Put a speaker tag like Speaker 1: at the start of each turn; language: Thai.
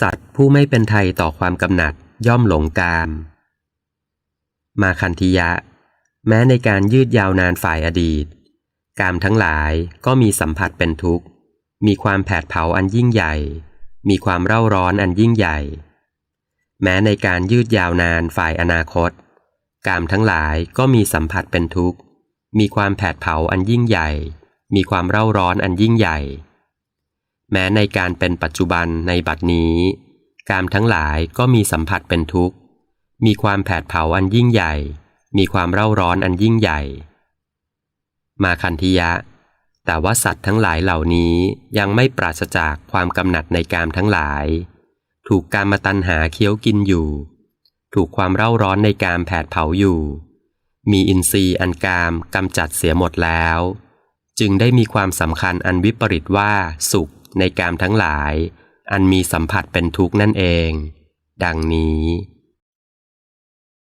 Speaker 1: สัตว์ผู้ไม่เป็นไทยต่อความกำหนัดย่อมหลงกาม มาคันธิยะ แม้ในการยืดยาวนานฝ่ายอดีต กามทั้งหลายก็มีสัมผัสเป็นทุกข์ มีความแผดเผาอันยิ่งใหญ่ มีความเร่าร้อนอันยิ่งใหญ่ แม้ในการยืดยาวนานฝ่ายอนาคต กามทั้งหลายก็มีสัมผัสเป็นทุกข์ มีความแผดเผาอันยิ่งใหญ่ มีความเร่าร้อนอันยิ่งใหญ่ แม้ในการเป็นปัจจุบันในบัดนี้ กามทั้งหลายก็มีสัมผัสเป็นทุกข์ มีความแผดเผาอันยิ่งใหญ่ มีความเร่าร้อนอันยิ่งใหญ่ มาคันธิยะ แต่ว่าสัตว์ทั้งหลายเหล่านี้ยังไม่ปราศจากความกำหนัดในกามทั้งหลาย ถูกการมาตัญหาเคี้ยวกินอยู่ ถูกความเร่าร้อนในกามแผดเผาอยู่ มีอินทรีย์อันกามกำจัดเสียหมดแล้ว จึงได้มีความสำคัญอันวิปริตว่าสุข ในกามทั้งหลาย อันมีสัมผัสเป็นทุกข์นั่นเอง ดังนี้